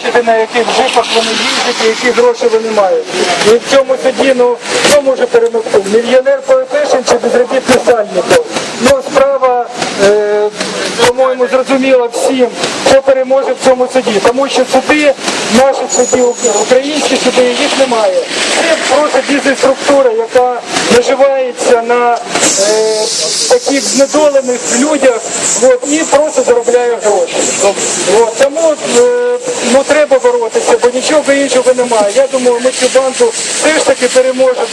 бачите, на яких джипах вони їздять і які гроші вони мають. І в цьому суді, хто може перемогти? Мільйонер Поетишин чи безробітний Сальников? Ну, по-моєму, зрозуміла всім, хто переможе в цьому суді. Тому що суди, наші суди, українські суди, їх немає. Це просто бізнес-структура, яка наживається на е, таких знедолених людях от, і просто заробляє гроші. От, тому е, ну, треба боротися, бо нічого іншого немає. Я думаю, ми цю банку все ж таки переможемо.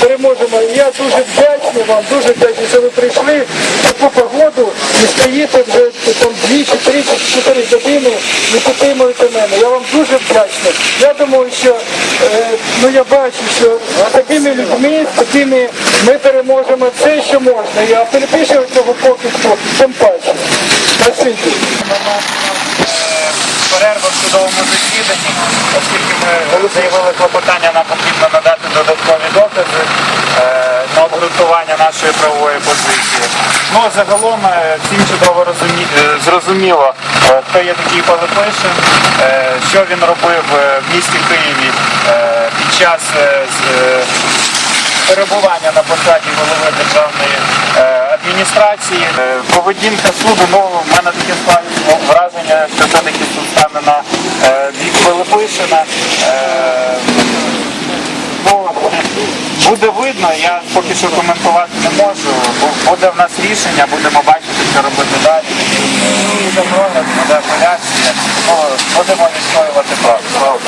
переможемо. Я дуже вдячний вам, дуже вдячний, що ви прийшли таку погоду і стоїте вже там три чи чотири години і підтримуєте мене. Я вам дуже вдячний. Я думаю, що е, ну я бачу, що такими людьми, з такими ми переможемо все, що можна. Я перепишу цього поки що, тим паче. Спасибі. перерва в судовому засіданні, оскільки ми заявили клопотання, нам потрібно надати додаткові докази обґрунтування нашої правової позиції. Ну, загалом е, всім чудово розумі... е, зрозуміло, е, хто є такий Пилипишин, що він робив в місті Києві під час перебування на посаді голови державної адміністрації. Поведінка суду, ну, в мене таке склалось враження, що все-таки суд стане на бік Пилипишина. Буде видно, я поки що коментувати не можу. бо Буде в нас рішення, будемо бачити, що робити далі. І забрали, буде апеляція. Ну, будемо відстоювати правду.